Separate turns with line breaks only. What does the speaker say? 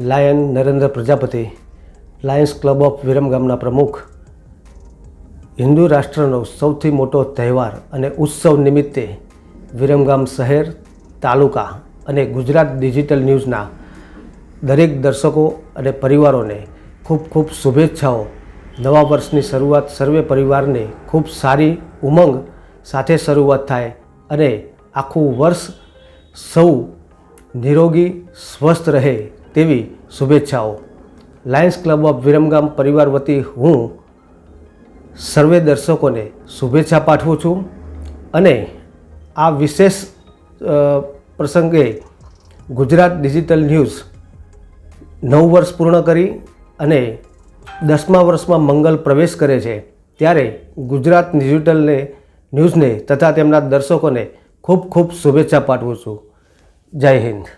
Lion Narendra Prajapati, lions club of વિરમગામના પ્રમુખ. હિન્દુ રાષ્ટ્રનો સૌથી મોટો તહેવાર અને ઉત્સવ નિમિત્તે વિરમગામ શહેર, તાલુકા અને ગુજરાત ડિજિટલ ન્યૂઝના દરેક દર્શકો અને પરિવારોને ખૂબ ખૂબ શુભેચ્છાઓ. નવા વર્ષની શરૂઆત સર્વે પરિવારને ખૂબ સારી ઉમંગ સાથે શરૂઆત થાય અને આખું વર્ષ સૌ નિરોગી, સ્વસ્થ રહે તેવી શુભેચ્છાઓ. લાયન્સ ક્લબ ઓફ વિરમગામ પરિવાર વતી હું સર્વે દર્શકોને શુભેચ્છા પાઠવું છું અને આ વિશેષ પ્રસંગે ગુજરાત ડિજિટલ ન્યૂઝ નવ વર્ષ પૂર્ણ કરી અને દસમા વર્ષમાં મંગલ પ્રવેશ કરે છે. ત્યારે ગુજરાત ડિજિટલને ન્યૂઝને તથા તેમના દર્શકોને ખૂબ ખૂબ શુભેચ્છા પાઠવું છું. જય હિન્દ.